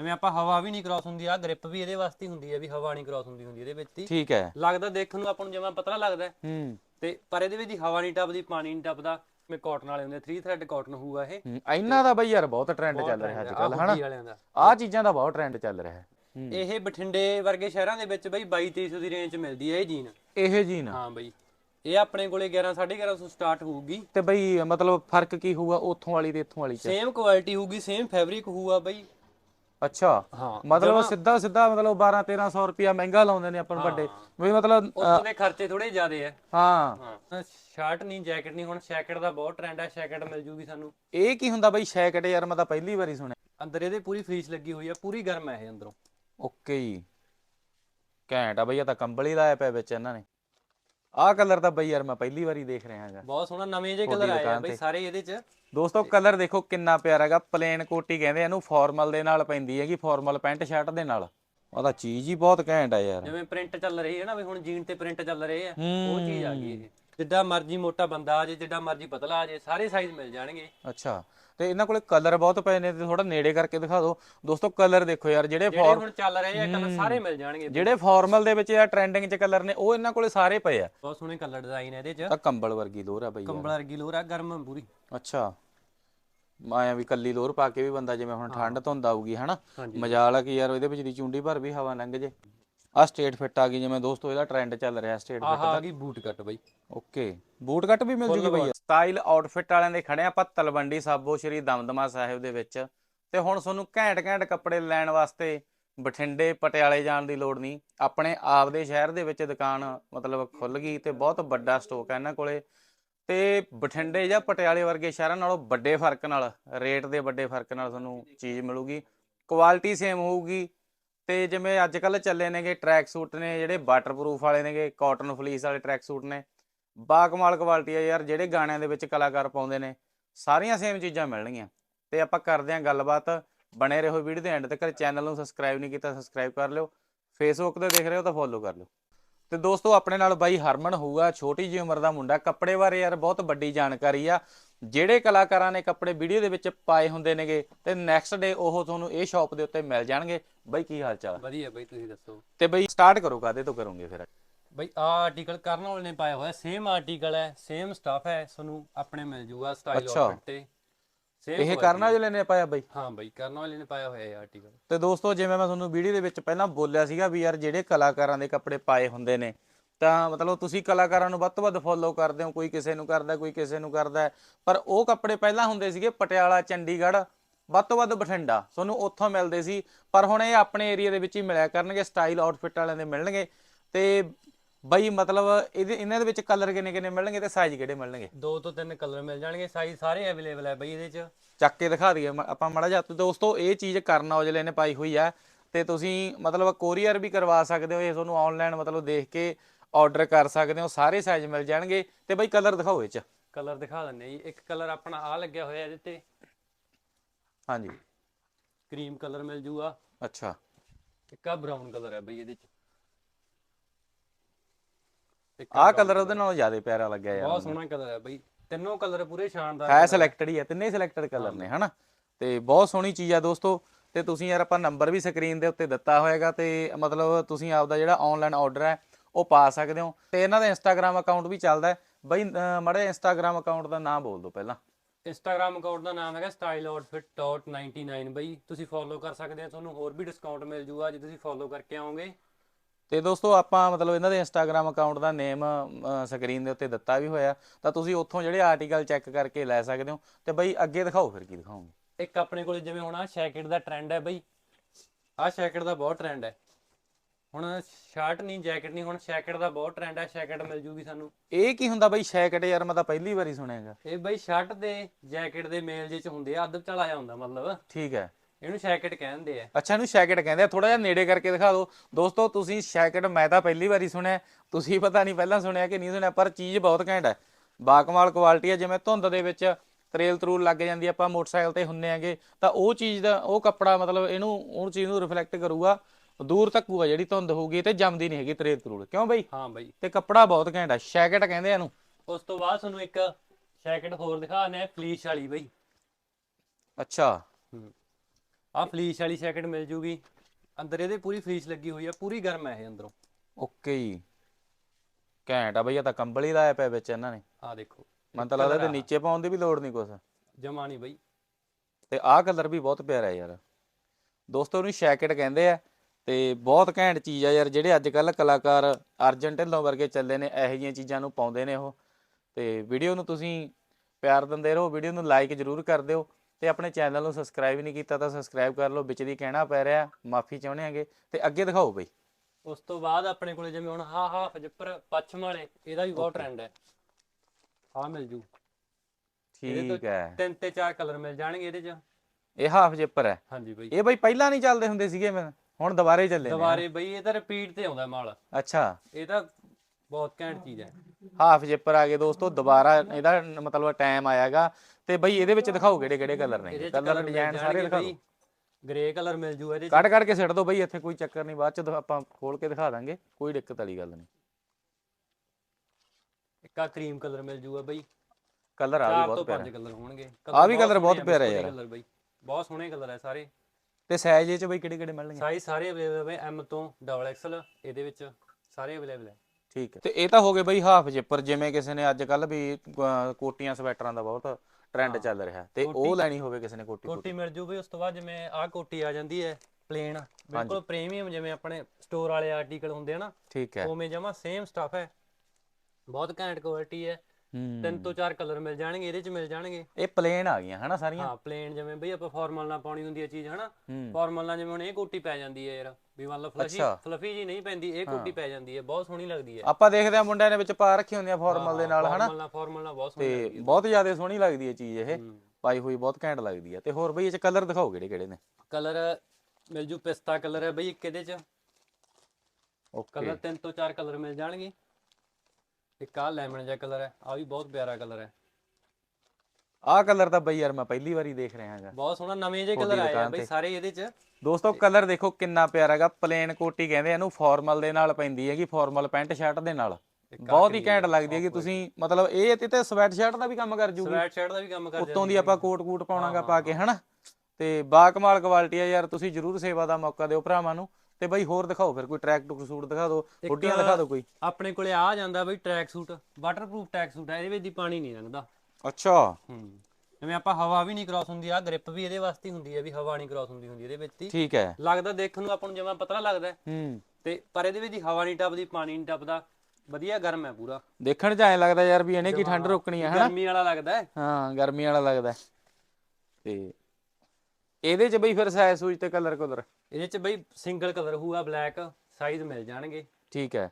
ਜਿਵੇਂ ਆਪਾਂ ਹਵਾ ਵੀ ਨਹੀਂ ਕ੍ਰਾਸ ਹੁੰਦੀ ਆ ਗ੍ਰਿਪ ਵੀ ਇਹਦੇ ਵਾਸਤੇ ਹੁੰਦੀ ਹੈ ਵੀ ਹਵਾ ਨਹੀਂ ਕ੍ਰਾਸ ਹੁੰਦੀ ਹੁੰਦੀ ਇਹਦੇ ਵਿੱਚ ਹੀ। ਠੀਕ ਹੈ। ਲੱਗਦਾ ਦੇਖਣ ਨੂੰ ਆਪਾਂ ਨੂੰ ਜਿਵੇਂ ਪਤਲਾ ਲੱਗਦਾ ਹੈ, ਹੂੰ। ਤੇ ਪਰ ਇਹਦੇ ਵਿੱਚ ਹਵਾ ਨਹੀਂ ਟੱਪਦੀ ਪਾਣੀ ਨਹੀਂ ਟੱਪਦਾ ਜਿਵੇਂ ਕਾਟਨ ਵਾਲੇ ਹੁੰਦੇ 3 ਥ੍ਰੈਡ ਕਾਟਨ ਹੋਊਗਾ ਇਹ। ਹੂੰ, ਇਹਨਾਂ ਦਾ ਬਈ ਯਾਰ ਬਹੁਤ ਟ੍ਰੈਂਡ ਚੱਲ ਰਿਹਾ ਅੱਜ ਕੱਲ ਹਨਾ? ਹੁੱਡੀ ਵਾਲਿਆਂ ਦਾ। ਆਹ ਚੀਜ਼ਾਂ ਦਾ ਬਹੁਤ ਟ੍ਰੈਂਡ ਚੱਲ ਰਿਹਾ ਹੈ। ਹੂੰ। ਇਹ ਬਠਿੰਡੇ ਵਰਗੇ ਸ਼ਹਿਰਾਂ ਦੇ ਵਿੱਚ ਬਈ 22 2300 ਦੀ ਰੇਂਜ ਚ ਮਿਲਦੀ ਹੈ ਇਹ ਜੀਨ। ਇਹ ਜੀ ਨਾ ਹਾਂ ਬਈ ਇਹ ਆਪਣੇ ਕੋਲੇ 11 1150 ਸਟਾਰਟ ਹੋਊਗੀ। ਤੇ ਬਈ ਮਤਲਬ ਫ਼ਰਕ ਕੀ ਹੋਊਗਾ ਉੱਥੋਂ ਵਾਲੀ ਤੇ ਇੱਥੋਂ ਵਾਲੀ ਚ? ਸੇਮ ਕੁਆਲਿਟੀ ਹੋਊਗੀ ਸੇਮ ਫੈਬਰਿਕ ਹੋਊਗਾ ਬਈ। ਅੱਛਾ। ਹਾਂ। ਮਤਲਬ ਸਿੱਧਾ ਸਿੱਧਾ ਮਤਲਬ 12 1300 ਰੁਪਿਆ ਮਹਿੰਗਾ ਲਾਉਂਦੇ ਨੇ ਆਪਾਂ ਨੂੰ ਵੱਡੇ। ਵੀ ਮਤਲਬ ਉੱਥੋਂ ਦੇ ਖਰਚੇ ਥੋੜੇ ਜ਼ਿਆਦੇ ਆ। ਹਾਂ। ਹਾਂ। ਸ਼ਰਟ ਨਹੀਂ ਜੈਕਟ ਨਹੀਂ ਹੁਣ ਸ਼ੈਕਟ ਦਾ ਬਹੁਤ ਟ੍ਰੈਂਡ ਹੈ ਸ਼ੈਕਟ ਮਿਲ ਜੂਗੀ ਸਾਨੂੰ। ਇਹ ਕੀ ਹੁੰਦਾ ਬਈ ਸ਼ੈਕਟ ਯਾਰ ਮੈਂ ਤਾਂ ਪਹਿਲੀ ਵਾਰੀ ਸੁਣਿਆ। ਅੰਦਰ ਇਹਦੇ ਪੂਰੀ ਫਲੀਸ ਲੱਗੀ ਹੋਈ ਆ ਪੂਰੀ ਗਰਮ ਹੈ ਇਹ ਅੰਦਰੋਂ। ਓਕੇ ਜੀ। ਘੈਂਟ ਆ ਬਈ ਇਹ ਤਾਂ ਕੰਬਲ ਹੀ ਲਾਇਆ ਪਿਆ ਵਿੱਚ ਇਹਨਾਂ ਨੇ। ਆਹ ਕਲਰ ਤਾਂ ਬਈ ਯਾਰ ਮੈਂ ਪਹਿਲੀ ਵਾਰੀ ਦੇਖ ਰਿਹਾ ਹੈਗਾ। ਬਹੁਤ ਸੋਹਣਾ ਨਵੇਂ ਜਿਹੇ ਕਲਰ ਆਏ ਆ ਬਈ ਸਾਰੇ ਇਹਦੇ ਚ। ਦੋਸਤੋ ਕਲਰ ਦੇਖੋ ਕਿੰਨਾ ਪਿਆਰਾ ਹੈਗਾ। ਪਲੇਨ ਕੋਟੀ ਕਹਿੰਦੇ ਇਹਨੂੰ ਫਾਰਮਲ ਦੇ ਨਾਲ ਪੈਂਦੀ ਹੈਗੀ ਫਾਰਮਲ ਪੈਂਟ ਸ਼ਰਟ ਦੇ ਨਾਲ। ਉਹਦਾ ਚੀਜ਼ ਹੀ ਬਹੁਤ ਘੈਂਟ ਆ ਯਾਰ। ਜਿਵੇਂ ਪ੍ਰਿੰਟ ਚੱਲ ਰਹੀ ਹੈ ਨਾ ਵੀ ਹੁਣ ਜੀਨ ਤੇ ਪ੍ਰਿੰਟ ਚੱਲ ਰਹੇ ਆ। ਉਹ ਚੀਜ਼ ਆ ਗਈ ਇਹ। ਜਿੱਡਾ ਮਰਜ਼ੀ ਮੋਟਾ ਬੰਦਾ ਆ ਜੇ ਜਿੱਡਾ ਮਰਜ਼ੀ ਪਤਲਾ ਆ ਜੇ ਸਾਰੇ ਸਾਈਜ਼ ਮਿਲ ਜਾਣਗੇ। ਅੱਛਾ। ਤੇ ਇਹਨਾਂ ਕੋਲੇ ਕਲਰ ਬਹੁਤ ਪਏ ਨੇ ਤੇ ਥੋੜਾ ਨੇੜੇ ਕਰਕੇ ਦਿਖਾ ਦਿਓ। ਦੋਸਤੋ ਕਲਰ ਦੇਖੋ ਯਾਰ ਜਿਹੜੇ ਹੁਣ ਚੱਲ ਰਹੇ ਆ ਕਲਰ ਸਾਰੇ ਮਿਲ ਜਾਣਗੇ ਜਿਹੜੇ ਫਾਰਮਲ ਦੇ ਵਿੱਚ ਜਾਂ ਟ੍ਰੈਂਡਿੰਗ 'ਚ ਕਲਰ ਨੇ ਉਹ ਇਹਨਾਂ ਕੋਲੇ ਸਾਰੇ ਪਏ ਆ। ਬਹੁਤ ਸੋਹਣੇ ਕਲਰ ਡਿਜ਼ਾਈਨ ਇਹਦੇ ਚ। ਤਾਂ ਕੰਬਲ ਵਰਗੀ ਲੋਰ ਆ ਬਈ ਯਾਰ। ਕੰਬਲ ਵਰਗੀ ਲੋਰ ਆ ਗਰਮ ਪੂਰੀ। ਅੱਛਾ। ਮਾਇਆ ਵੀ ਕੱਲੀ ਲੋਰ ਪਾ ਕੇ ਵੀ ਬੰਦਾ ਜਿਵੇਂ ਹੁਣ ਠੰਡ ਧੁੰਦ ਆਊਗੀ ਹਨਾ। ਮਜਾਲ ਆ ਕਿ ਯਾਰ ਇਹਦੇ ਵਿੱਚ ਦੀ ਚੁੰਡੀ ਭਰ ਵੀ ਹਵਾ ਲੰਘ ਜੇ। ਆ ਸਟੇਟ ਫਿੱਟ ਆ ਗਈ ਜਿਵੇਂ ਦੋਸਤੋ ਇਹਦਾ ਟ੍ਰੈਂਡ ਚੱਲ ਰਿਹਾ ਸਟੇਟ ਆਹ ਫਿੱਟ ਆ ਗਈ ਬੂਟ ਕੱਟ ਬਈ। ਓਕੇ ਬੂਟ ਕੱਟ ਵੀ ਮਿਲ ਜੂਗੀ ਬਈ ਸਟਾਈਲ ਆਊਟਫਿਟ ਵਾਲਿਆਂ ਦੇ ਖੜੇ ਆਪਾਂ ਤਲਵੰਡੀ ਸਾਬੋ ਸ਼੍ਰੀ ਦਮਦਮਾ ਸਾਹਿਬ ਦੇ ਵਿੱਚ। ਤੇ ਹੁਣ ਤੁਹਾਨੂੰ ਘੈਂਟ ਘੈਂਟ ਕੱਪੜੇ ਲੈਣ ਵਾਸਤੇ ਬਠਿੰਡੇ, ਪਟਿਆਲੇ ਜਾਣ ਦੀ ਲੋੜ ਨਹੀਂ। ਆਪਣੇ ਆਪ ਦੇ ਸ਼ਹਿਰ ਦੇ ਵਿੱਚ ਦੁਕਾਨ ਮਤਲਬ ਖੁੱਲ ਗਈ ਤੇ ਬਹੁਤ ਵੱਡਾ ਸਟਾਕ ਹੈ ਇਹਨਾਂ ਕੋਲੇ। ਤੇ ਬਠਿੰਡੇ ਜਾਂ ਪਟਿਆਲੇ ਵਰਗੇ ਸ਼ਹਿਰਾਂ ਨਾਲੋਂ ਵੱਡੇ ਫ਼ਰਕ ਨਾਲ ਰੇਟ ਦੇ ਵੱਡੇ ਫ਼ਰਕ ਨਾਲ ਤੁਹਾਨੂੰ ਚੀਜ਼ ਮਿਲੂਗੀ। ਕੁਆਲਿਟੀ ਸੇਮ ਹੋਊਗੀ। ਤੇ ਜਿਵੇਂ ਅੱਜ ਕੱਲ ਚੱਲੇ ਨੇਗੇ ਟਰੈਕ ਸੂਟ ਨੇ, ਜਿਹੜੇ ਵਾਟਰਪ੍ਰੂਫ ਵਾਲੇ ਨੇਗੇ ਕਾਟਨ ਫਲੀਸ ਵਾਲੇ ਟਰੈਕ ਸੂਟ ਨੇ। ਬਾ ਕਮਾਲ ਕੁਆਲਿਟੀ ਆ ਯਾਰ ਜਿਹੜੇ ਗਾਣਿਆਂ ਦੇ ਵਿੱਚ ਕਲਾਕਾਰ ਪਾਉਂਦੇ ਨੇ ਸਾਰੀਆਂ ਸੇਮ ਚੀਜ਼ਾਂ ਮਿਲਣਗੀਆਂ। ਤੇ ਆਪਾਂ ਕਰਦੇ ਆਂ ਗੱਲਬਾਤ ਬਣੇ ਰਹੋ ਵੀਡੀਓ ਦੇ ਐਂਡ ਤੱਕ ਚੈਨਲ ਨੂੰ ਸਬਸਕ੍ਰਾਈਬ ਨਹੀਂ ਕੀਤਾ ਸਬਸਕ੍ਰਾਈਬ ਕਰ ਲਿਓ। ਫੇਸਬੁੱਕ ਤੇ ਦੇਖ ਰਹੇ ਹੋ ਤਾਂ ਫੋਲੋ ਕਰ ਲਿਓ। ਤੇ ਦੋਸਤੋ ਆਪਣੇ ਨਾਲ ਬਾਈ ਹਰਮਨ ਹੋਊਗਾ ਛੋਟੀ ਜਿਹੀ ਉਮਰ ਦਾ ਮੁੰਡਾ। ਕੱਪੜੇ ਬਾਰੇ ਯਾਰ ਬਹੁਤ ਵੱਡੀ ਜਾਣਕਾਰੀ ਆ। ਜਿਹੜੇ ਕਲਾਕਾਰਾਂ ਨੇ ਕੱਪੜੇ ਵੀਡੀਓ ਦੇ ਵਿੱਚ ਪਾਏ ਹੁੰਦੇ ਨੇਗੇ ਤੇ ਨੈਕਸਟ ਡੇ ਉਹ ਤੁਹਾਨੂੰ ਇਹ ਸ਼ਾਪ ਦੇ ਉੱਤੇ ਮਿਲ ਜਾਣਗੇ। ਬਾਈ ਕੀ ਹਾਲ ਚਾਲ? ਵਧੀਆ ਬਈ ਤੁਸੀਂ ਦੱਸੋ? ਤੇ ਬਈ ਸਟਾਰਟ ਕਰੋ ਕਾਦੇ ਤੋਂ ਕਰੋਗੇ ਫਿਰ? ਬਈ ਆ ਆਰਟੀਕਲ ਕਰਨ ਵਾਲੇ ਨੇ ਪਾਇਆ ਹੋਇਆ ਸੇਮ ਆਰਟੀਕਲ ਹੈ ਸੇਮ ਸਟਫ ਹੈ ਤੁਹਾਨੂੰ ਆਪਣੇ ਮਿਲ ਜੂਗਾ ਸਟਾਈਲ ਅੱਛਾ। ਆਊਟਫਿਟ ਤੇ। ਸੇਮ ਇਹ ਕਰਨਾ ਜਿਹੜੇ ਨੇ ਪਾਇਆ ਬਾਈ? ਹਾਂ ਬਈ ਕਰਨ ਵਾਲੇ ਨੇ ਪਾਇਆ ਹੋਇਆ ਇਹ ਆਰਟੀਕਲ ਤੇ ਦੋਸਤੋ ਜਿਵੇਂ ਮੈਂ ਤੁਹਾਨੂੰ ਵੀਡੀਓ ਦੇ ਵਿੱਚ ਪਹਿਲਾਂ ਬੋਲਿਆ ਸੀਗਾ ਵੀ ਯਾਰ ਜਿਹੜੇ ਕਲਾਕਾਰਾਂ ਦੇ ਕੱਪੜੇ ਪਾਏ ਹੁੰਦੇ ਨੇ ਤਾਂ ਮਤਲਬ ਤੁਸੀਂ ਕਲਾਕਾਰਾਂ ਨੂੰ ਵੱਧ ਤੋਂ ਵੱਧ ਫੋਲੋ ਕਰਦੇ ਹੋ ਕੋਈ ਕਿਸੇ ਨੂੰ ਕਰਦਾ ਕੋਈ ਕਿਸੇ ਨੂੰ ਕਰਦਾ ਹੈ। ਪਰ ਉਹ ਕੱਪੜੇ ਪਹਿਲਾਂ ਹੁੰਦੇ ਸੀਗੇ ਪਟਿਆਲਾ ਚੰਡੀਗੜ੍ਹ ਵੱਧ ਤੋਂ ਵੱਧ ਬਠਿੰਡਾ। ਤੁਹਾਨੂੰ ਉੱਥੋਂ ਮਿਲਦੇ ਸੀ ਪਰ ਹੁਣ ਇਹ ਆਪਣੇ ਏਰੀਆ ਦੇ ਵਿੱਚ ਹੀ ਮਿਲਿਆ ਕਰਨਗੇ ਸਟਾਈਲ ਆਊਟਫਿਟ ਵਾਲਿਆਂ ਦੇ ਮਿਲਣਗੇ। ਤੇ ਬਈ ਮਤਲਬ ਇਹਦੇ ਇਹਨਾਂ ਦੇ ਵਿੱਚ ਕਲਰ ਕਿੰਨੇ ਕਿੰਨੇ ਮਿਲਣਗੇ ਤੇ ਸਾਈਜ਼ ਕਿਹੜੇ ਮਿਲਣਗੇ? ਦੋ ਤੋਂ ਤਿੰਨ ਕਲਰ ਮਿਲ ਜਾਣਗੇ ਸਾਈਜ਼ ਸਾਰੇ ਅਵੇਲੇਬਲ ਹੈ ਬਈ ਇਹਦੇ ਚ। ਚੱਕ ਕੇ ਦਿਖਾ ਦਈਏ ਮ- ਆਪਾਂ ਮੜਾ ਜਾ ਦੋਸਤੋ ਇਹ ਚੀਜ਼ ਕਰਨ ਔਜਲੇ ਨੇ ਪਾਈ ਹੋਈ ਆ। ਤੇ ਤੁਸੀਂ ਮਤਲਬ ਕੋਰੀਅਰ ਵੀ ਕਰਵਾ ਸਕਦੇ ਹੋ ਇਹ ਤੁਹਾਨੂੰ ਆਨਲਾਈਨ ਮਤਲਬ ਦੇਖ ਕੇ ਆਰਡਰ ਕਰ ਸਕਦੇ ਹੋ ਸਾਰੇ ਸਾਈਜ਼ ਮਿਲ ਜਾਣਗੇ। ਤੇ ਬਈ ਕਲਰ ਦਿਖਾਓ ਇਹ ਚ। ਕਲਰ ਦਿਖਾ ਦਿੰਨੇ ਜੀ। ਇੱਕ ਕਲਰ ਆਪਣਾ ਆ ਲੱਗਿਆ ਹੋਇਆ ਇਹਦੇ ਤੇ। ਹਾਂਜੀ। ਕਰੀਮ ਕਲਰ ਮਿਲ ਜੂਗਾ। ਅੱਛਾ। ਇੱਕ ਆ ਬਰਾਊਨ ਕਲਰ ਹੈ ਬਈ ਇਹਦੇ ਚ। ਆਹ ਕਲਰ ਉਹਦੇ ਨਾਲੋਂ ਜ਼ਿਆਦਾ ਪਿਆਰਾ ਲੱਗਿਆ ਯਾਰ ਬਹੁਤ ਸੋਹਣਾ ਕਲਰ ਹੈ ਬਈ। ਤਿੰਨੋਂ ਕਲਰ ਪੂਰੇ ਸ਼ਾਨਦਾਰ ਹੈ ਸਿਲੈਕਟਡ ਹੀ। ਆ ਤਿੰਨੇ ਸਿਲੈਕਟਡ ਕਲਰ ਨੇ ਹਨਾ? ਤੇ ਬਹੁਤ ਸੋਹਣੀ ਚੀਜ਼ ਆ ਦੋਸਤੋ। ਤੇ ਤੁਸੀਂ ਯਾਰ ਆਪਾਂ ਨੰਬਰ ਵੀ ਸਕਰੀਨ ਦੇ ਉੱਤੇ ਦਿੱਤਾ ਹੋਏਗਾ ਤੇ ਮਤਲਬ ਤੁਸੀਂ ਆਪਦਾ ਜਿਹੜਾ ਆਨਲਾਈਨ ਆਰਡਰ ਹੈ ਉਹ ਪਾ ਸਕਦੇ ਹੋ। ਤੇ ਇਹਨਾਂ ਦਾ ਇੰਸਟਾਗ੍ਰam ਅਕਾਊਂਟ ਵੀ ਚੱਲਦਾ ਹੈ। ਬਈ ਮੜੇ ਇੰਸਟਾਗ੍ਰam ਅਕਾਊਂਟ ਦਾ ਨਾਮ ਬੋਲ ਦਿਓ ਪਹਿਲਾਂ। ਇੰਸਟਾਗ੍ਰam ਅਕਾਊਂਟ ਦਾ ਨਾਮ ਹੈਗਾ styleoutfit.99 ਬਈ। ਤੁਸੀਂ ਫੋਲੋ ਕਰ ਸਕਦੇ ਆ ਤੁਹਾਨੂੰ ਹੋਰ ਵੀ ਡਿਸਕਾਊਂਟ ਮਿਲ ਜੂਗਾ ਜੇ ਤੁਸੀਂ ਫੋਲੋ ਕਰਕੇ ਆਓਗੇ। ਤੇ ਦੋਸਤੋ ਆਪਾਂ ਮਤਲਬ ਇਹਨਾਂ ਦੇ ਇੰਸਟਾਗ੍ਰam ਅਕਾਊਂਟ ਦਾ ਨੇਮ ਸਕਰੀਨ ਦੇ ਉੱਤੇ ਦਿੱਤਾ ਵੀ ਹੋਇਆ। ਤਾਂ ਤੁਸੀਂ ਉੱਥੋਂ ਜਿਹੜੇ ਆਰਟੀਕਲ ਚੈੱਕ ਕਰਕੇ ਲੈ ਸਕਦੇ ਹੋ। ਤੇ ਬਈ ਅੱਗੇ ਦਿਖਾਓ ਫਿਰ ਕੀ ਦਿਖਾਓਗੇ। ਇੱਕ ਆਪਣੇ ਕੋਲ ਜਿਵੇਂ ਹੁਣ ਆ ਸ਼ੈਕਟ ਦਾ ਟ੍ਰੈਂਡ ਹੈ ਬਈ। ਆ ਸ਼ੈਕਟ ਦਾ ਬਹੁਤ ਟ੍ਰੈਂਡ ਹੈ। ਹੁਣ ਸ਼ਰਟ ਨਹੀਂ ਜੈਕਟ ਨਹੀਂ ਹੁਣ ਸ਼ੈਕਟ ਦਾ ਬਹੁਤ ਟ੍ਰੈਂਡ ਹੈ। ਸ਼ੈਕਟ ਮਿਲ ਜੂਗੀ ਸਾਨੂੰ। ਇਹ ਕੀ ਹੁੰਦਾ ਬਈ ਸ਼ੈਕਟ ਯਾਰ ਮੈਂ ਤਾਂ ਪਹਿਲੀ ਵਾਰੀ ਸੁਣਿਆਗਾ ਇਹ ਬਈ ਸ਼ਰਟ ਦੇ ਜੈਕਟ ਦੇ ਮੇਲ ਜੇ ਚ ਹੁੰਦੇ ਆ। ਅੱਧ ਵਿਚਾਲਾ ਆਇਆ ਹੁੰਦਾ ਮਤਲਬ। ਠੀਕ ਹੈ। ਇਹਨੂੰ ਸ਼ੈਕਟ ਕਹਿੰਦੇ ਆ। ਅੱਛਾ ਇਹਨੂੰ ਸ਼ੈਕਟ ਕਹਿੰਦੇ ਆ। ਥੋੜਾ ਜਿਹਾ ਨੇੜੇ ਕਰਕੇ ਦਿਖਾ ਦਿਓ। ਦੋਸਤੋ ਤੁਸੀਂ ਸ਼ੈਕਟ ਮੈਂ ਤਾਂ ਪਹਿਲੀ ਵਾਰੀ ਸੁਣਿਆ। ਤੁਸੀਂ ਪਤਾ ਨਹੀਂ ਪਹਿਲਾਂ ਸੁਣਿਆ ਕਿ ਨਹੀਂ ਸੁਣਿਆ ਪਰ ਚੀਜ਼ ਬਹੁਤ ਘੈਂਟ ਹੈ ਬਾਕਮਾਲ ਕੁਆਲਿਟੀ ਹੈ ਜਿਵੇਂ ਧੁੰਦ ਦੇ ਵਿੱਚ ਤਰੇਲ ਤਰੂਲ ਲੱਗ ਜਾਂਦੀ ਆਪਾਂ ਮੋਟਰਸਾਈਕਲ ਤੇ ਹੁੰਨੇ ਆਗੇ ਤਾਂ ਉਹ ਚੀਜ਼ ਦਾ ਉਹ ਕੱਪੜਾ ਮਤਲਬ ਇਹਨੂੰ ਉਹ ਚੀਜ਼ ਨੂੰ ਰਿਫਲੈਕਟ ਕਰੂਗਾ। ਦੂਰ ਤੱਕੂਗਾ ਜਿਹੜੀ ਧੁੰਦ ਹੋਊਗੀ ਤੇ ਜੰਮਦੀ ਨਹੀਂ ਹੈਗੀ ਤਰੇਲ ਤਰੂਲ। ਕਿਉਂ ਬਈ? ਹਾਂ ਬਈ। ਤੇ ਕੱਪੜਾ ਬਹੁਤ ਘੈਂਟ ਹੈ ਸ਼ੈਕਟ ਕਹਿੰਦੇ ਇਹਨੂੰ। ਉਸ ਤੋਂ ਬਾਅਦ ਤੁਹਾਨੂੰ ਇੱਕ ਸ਼ੈਕਟ ਹੋਰ ਦਿਖਾਣੇ ਆ ਫਲੀਸ਼ ਵਾਲੀ ਬਈ। ਅੱਛਾ। ਹੂੰ। ਆ ਫਲੀਸ ਵਾਲੀ ਜੈਕਟ ਮਿਲ ਜੂਗੀ। ਅੰਦਰ ਇਹਦੇ ਪੂਰੀ ਫਲੀਸ ਲੱਗੀ ਹੋਈ ਆ ਪੂਰੀ ਗਰਮ ਹੈ ਇਹ ਅੰਦਰੋਂ। ਓਕੇ ਜੀ। ਘੈਂਟ ਆ ਬਈ ਇਹ ਤਾਂ ਕੰਬਲ ਹੀ ਲਾਇਆ ਪਿਆ ਵਿੱਚ ਇਹਨਾਂ ਨੇ। ਆ ਦੇਖੋ ਮੈਨੂੰ ਤਾਂ ਲੱਗਦਾ ਤੇ ਨੀਚੇ ਪਾਉਣ ਦੀ ਵੀ ਲੋੜ ਨਹੀਂ ਕੁਛ। ਜਮਾ ਨਹੀਂ ਬਈ। ਤੇ ਆਹ ਕਲਰ ਵੀ ਬਹੁਤ ਪਿਆਰਾ ਹੈ ਯਾਰ। ਦੋਸਤੋ ਉਹਨੂੰ ਸ਼ੈਕਟ ਕਹਿੰਦੇ ਆ ਤੇ ਬਹੁਤ ਘੈਂਟ ਚੀਜ਼ ਆ ਯਾਰ ਜਿਹੜੇ ਅੱਜ ਕੱਲ ਕਲਾਕਾਰ ਅਰਜਨ ਢਿੱਲੋਂ ਵਰਗੇ ਚੱਲੇ ਨੇ ਇਹੋ ਜਿਹੀਆਂ ਚੀਜ਼ਾਂ ਨੂੰ ਪਾਉਂਦੇ ਨੇ ਉਹ। ਤੇ ਵੀਡੀਓ ਨੂੰ ਤੁਸੀਂ ਪਿਆਰ ਦਿੰਦੇ ਰਹੋ ਵੀਡੀਓ ਨੂੰ ਲਾਈਕ ਜ਼ਰੂਰ ਕਰ ਦਿਓ। ਤੇ ਆਪਣੇ ਚੈਨਲ ਨੂੰ ਸਬਸਕ੍ਰਾਈਬ ਨਹੀਂ ਕੀਤਾ ਤਾਂ ਸਬਸਕ੍ਰਾਈਬ ਕਰ ਲਓ ਵਿੱਚ ਦੀ ਕਹਿਣਾ ਪੈ ਰਿਹਾ ਮਾਫੀ ਚਾਹੁੰਦੇ ਆਂਗੇ ਤੇ ਅੱਗੇ ਦਿਖਾਓ ਬਈ। ਉਸ ਤੋਂ ਬਾਅਦ ਆਪਣੇ ਕੋਲੇ ਜਿਵੇਂ ਹੁਣ ਹਾ ਹਾਫ ਜਿੱਪਰ ਪੱਛਮ ਵਾਲੇ ਇਹਦਾ ਵੀ ਬਹੁਤ ਟ੍ਰੈਂਡ ਹੈ। ਆ ਮਿਲ ਜੂ। ਠੀਕ ਹੈ। ਤਿੰਨ ਤੇ ਚਾਰ ਕਲਰ ਮਿਲ ਜਾਣਗੇ ਇਹਦੇ ਚ। ਇਹ ਹਾਫ ਜਿੱਪਰ ਹੈ। ਹਾਂਜੀ ਬਈ। ਇਹ ਬਈ ਪਹਿਲਾਂ ਨਹੀਂ ਚੱਲਦੇ ਹੁੰਦੇ ਸੀਗੇ ਮੈਂ ਹੁਣ ਦੁਬਾਰੇ ਚੱਲੇ ਦੁਬਾਰੇ ਬਈ ਇਹ ਤਾਂ ਰਿਪੀਟ ਤੇ ਆਉਂਦਾ ਮਾਲ। ਅੱਛਾ। ਇਹ ਤਾਂ ਬਹੁਤ ਘੈਂਟ ਚੀਜ਼ ਹੈ। ਹਾਫ ਜਿੱਪਰ ਆ ਗਏ ਦੋਸਤੋ ਦੁਬਾਰਾ ਇਹਦਾ ਮਤਲਬ ਟਾਈਮ ਆਇਆਗਾ। ਤੇ ਬਈ ਇਹਦੇ ਵਿੱਚ ਦਿਖਾਓ ਕਿਹੜੇ ਕਿਹੜੇ ਕਲਰ ਨੇ। ਕਲਰ ਡਿਜ਼ਾਈਨ ਸਾਰੇ ਦਿਖਾ ਦਿਓ। ਗ੍ਰੇ ਕਲਰ ਮਿਲ ਜੂ ਇਹਦੇ ਕੱਢ ਕੱਢ ਕੇ ਸਿੱਟ ਦਿਓ ਬਈ ਇੱਥੇ ਕੋਈ ਚੱਕਰ ਨਹੀਂ ਬਾਅਦ ਚ ਦ- ਆਪਾਂ ਖੋਲ ਕੇ ਦਿਖਾ ਦਾਂਗੇ ਕੋਈ ਦਿੱਕਤ ਵਾਲੀ ਗੱਲ ਨਹੀਂ। ਇੱਕ ਆ ਕਰੀਮ ਕਲਰ ਮਿਲ ਜੂਗਾ ਬਈ। ਕਲਰ ਆ ਵੀ ਬਹੁਤ ਪਿਆਰਾ। ਪੰਜ ਕਲਰ ਹੋਣਗੇ। ਆਹ ਵੀ colour ਬਹੁਤ ਪਿਆਰਾ ਯਾਰ। ਬਈ। ਬਹੁਤ ਸੋਹਣੇ ਕਲਰ ਹੈ ਸਾਰੇ। ਤੇ ਸਾਈਜ਼ ਇਹ ਚ ਬਈ ਕਿਹੜੇ ਕਿਹੜੇ ਮਿਲਣਗੇ? ਸਾਈਜ਼ ਸਾਰੇ ਅਵੇਲੇਬਲ ਹੈ ਐਮ ਤੋਂ ਡਬਲ ਐਕਸਲ ਇਹਦੇ ਵਿੱਚ ਸਾਰੇ ਅਵੇਲੇਬਲ ਹੈ ਠੀਕ ਹੈ। ਤੇ ਇਹ ਤਾਂ ਹੋ ਗਏ ਬਈ ਹਾਫ ਜਿੱਪਰ ਜਿਵੇਂ ਕਿਸੇ ਨੇ ਅੱਜ ਕੱਲ ਵੀ ਕੋਟੀਆਂ ਸਵੈਟਰਾਂ ਦਾ ਬਹੁਤ ਟ੍ਰੈਂਡ ਚੱਲ ਰਿਹਾ ਤੇ ਉਹ ਲੈਣੀ ਹੋਵੇ ਕਿਸੇ ਨੇ ਕੋਟੀ ਕੋਟੀ ਮਿਲ ਜੂ ਬਈ ਉਸ ਤੋਂ ਬਾਅਦ ਜਿਵੇਂ ਆਹ ਕੋਟੀ ਆ ਜਾਂਦੀ ਹੈ ਪਲੇਨ ਬਿਲਕੁਲ ਪ੍ਰੀਮੀਅਮ ਜਿਵੇਂ ਆਪਣੇ ਸਟੋਰ ਵਾਲੇ ਆਰਟੀਕਲ ਹੁੰਦੇ ਆ ਨਾ ਠੀਕ ਹੈ। ਉਵੇਂ ਜਮਾ ਸੇਮ ਸਟਫ ਹੈ। ਬਹੁਤ ਘੈਂਟ ਕੁਆਲਿਟੀ ਹੈ। ਹੂੰ। ਤਿੰਨ ਤੋਂ ਚਾਰ ਕਲਰ ਮਿਲ ਜਾਣਗੇ ਇਹਦੇ ਚ ਮਿਲ ਜਾਣਗੇ। ਇਹ ਪਲੇਨ ਆ ਗਈਆਂ ਹਨਾ ਸਾਰੀਆਂ? ਹਾਂ ਪਲੇਨ ਜਿਵੇਂ ਬਈ ਆਪਾਂ ਫਾਰਮਲ ਨਾਲ ਪਾਉਣੀ ਹੁੰਦੀ ਹੈ ਚੀਜ਼ ਹਨਾ? ਹੂੰ। ਫਾਰਮਲ ਨਾਲ ਜਿਵੇਂ ਹੁਣ ਇਹ ਕੋਟੀ ਪੈ ਜਾਂਦੀ ਹੈ ਯਾਰ। ਵੀ ਮੰਨ ਲਓ ਫਲਫੀ। ਫਲਫੀ ਜੀ ਨਹੀਂ ਪੈਂਦੀ ਇਹ ਕੋਟੀ ਪੈ ਜਾਂਦੀ ਹੈ ਬਹੁਤ ਸੋਹਣੀ ਲੱਗਦੀ ਹੈ। ਆਪਾਂ ਦੇਖਦੇ ਆ ਮੁੰਡਿਆਂ ਨੇ ਵਿੱਚ ਪਾ ਰੱਖੀ ਹੁੰਦੀਆਂ ਫਾਰਮਲ ਦੇ ਨਾਲ ਹਨਾ? ਫਾਰਮਲ ਨਾਲ ਫਾਰਮਲ ਨਾਲ ਬਹੁਤ ਸੋਹਣੀ ਲੱਗਦੀ ਹੈ। ਬਹੁਤ ਜ਼ਿਆਦਾ ਸੋਹਣੀ ਲੱਗਦੀ ਹੈ ਚੀਜ਼ ਇਹ। ਪਾਈ ਹੋਈ ਬਹੁਤ ਘੈਂਟ ਲੱਗਦੀ ਹੈ। ਤੇ ਹੋਰ ਬਈ ਇਹ ਚ ਕਲਰ ਦਿਖਾਓ ਕਿਹੜੇ ਕਿਹੜੇ ਨੇ? ਕਲਰ ਮਿਲ ਜੂ ਪਿਸਤਾ ਕਲਰ ਹੈ ਬਈ ਇੱਕ ਇਹਦੇ ਚ। ਓਕੇ। ਕਲਰ ਤਿੰਨ ਤੋਂ ਚਾਰ ਕਲਰ ਮਿਲ ਜਾਣਗੇ। ਇੱਕ ਆਹ ਲੈਮਨ ਜਿਹਾ ਕਲਰ ਹੈ ਆ ਵੀ ਬਹੁਤ ਪਿਆਰਾ ਕਲਰ ਹੈ। ਆਹ ਕਲਰ ਤਾਂ ਬਈ ਯਾਰ ਮੈਂ ਪਹਿਲੀ ਵਾਰੀ ਦੇਖ ਰਿਹਾ ਹਾਂਗਾ। ਬਹੁਤ ਸੋਹਣਾ ਨਵੇਂ ਜਿਹੇ ਕਲਰ ਆਏ ਆ ਬਈ। ਸਾਰੇ ਇਹਦੇ ਚ। ਦੋਸਤੋ ਕਲਰ ਦੇਖੋ ਕਿੰਨਾ ਪਿਆਰਾ ਹੈਗਾ। ਪਲੇਨ ਕੋਟੀ ਕਹਿੰਦੇ ਇਹਨੂੰ ਫਾਰਮਲ ਦੇ ਨਾਲ ਪੈਂਦੀ ਹੈਗੀ ਫਾਰਮਲ ਪੈਂਟ ਸ਼ਰਟ ਦੇ ਨਾਲ। ਬਹੁਤ ਹੀ ਘੈਂਟ ਲੱਗਦੀ ਹੈਗੀ। ਤੁਸੀਂ ਮਤਲਬ ਇਹ ਤੇ ਤੇ ਸਵੈਟ ਸ਼ਰਟ ਦਾ ਵੀ ਕੰਮ ਕਰ ਜੂਗੀ। ਸਵੈਟ ਸ਼ਰਟ ਦਾ ਵੀ ਕੰਮ ਕਰ ਉੱਤੋਂ ਦੀ ਆਪਾਂ ਕੋਟ ਕੂਟ ਪਾਉਣਾਗਾ ਪਾ ਕੇ ਹਨਾ? ਤੇ ਬਾਕਮਾਲ ਕੁਆਲਿਟੀ ਆ ਯਾਰ ਤੁਸੀਂ ਜਰੂਰ ਸੇਵਾ ਦਾ ਮੌਕਾ ਦਿਓ ਭਰਾਵਾਂ ਨੂੰ। ਤੇ ਬਈ ਹੋਰ ਦਿਖਾਓ ਫਿਰ ਕੋਈ ਟਰੈਕ ਟੁਕ ਸੂਟ ਦਿਖਾ ਦਿਓ ਹੁੱਡੀਆਂ ਦਿਖਾ ਦਿਓ ਕੋਈ। ਆਪਣੇ ਕੋਲੇ ਆ ਜਾਂਦਾ ਬਈ tracksuit waterproof tracksuit ਹੈ ਇਹਦੇ ਵਿੱਚ ਦੀ ਪਾਣੀ ਨਹੀਂ ਲੰਘਦਾ ਅੱਛਾ। ਹੂੰ। ਜਿਵੇਂ ਆਪਾਂ ਹਵਾ ਵੀ ਨਹੀਂ ਕ੍ਰਾਸ ਹੁੰਦੀ ਆ ਗ੍ਰਿਪ ਵੀ ਇਹਦੇ ਵਾਸਤੇ ਹੀ ਹੁੰਦੀ ਹੈ ਵੀ ਹਵਾ ਨਹੀਂ ਕ੍ਰਾਸ ਹੁੰਦੀ ਹੁੰਦੀ ਇਹਦੇ ਵਿੱਚ ਦੀ ਠੀਕ ਹੈ। ਲੱਗਦਾ ਦੇਖਣ ਨੂੰ ਆਪਾਂ ਨੂੰ ਜਿਵੇਂ ਪਤਲਾ ਲੱਗਦਾ ਹੈ, ਹੂੰ। ਤੇ ਪਰ ਇਹਦੇ ਵਿੱਚ ਦੀ ਹਵਾ ਨਹੀਂ ਟੱਪਦੀ ਪਾਣੀ ਨਹੀਂ ਟੱਪਦਾ ਵਧੀਆ ਗਰਮ ਹੈ ਪੂਰਾ। ਦੇਖਣ ਚ ਐਂ ਲੱਗਦਾ ਯਾਰ ਵੀ ਇਹਨੇ ਕੀ ਠੰਡ ਰੋਕਣੀ ਹੈ ਹਨਾ? ਗਰਮੀ ਵਾਲਾ ਲੱਗਦਾ ਹੈ। ਹਾਂ ਗਰਮੀ ਵਾਲਾ ਲੱਗਦਾ ਤੇ ਇਹਦੇ ਚ ਬਈ ਫਿਰ ਸਾਈਜ਼ ਸੂਜ ਤੇ ਕਲਰ ਕਲਰ? ਇਹਦੇ ਚ ਬਈ ਸਿੰਗਲ ਕਲਰ ਹੋਊਗਾ ਬਲੈਕ ਸਾਈਜ਼ ਮਿਲ ਜਾਣਗੇ। ਠੀਕ ਹੈ।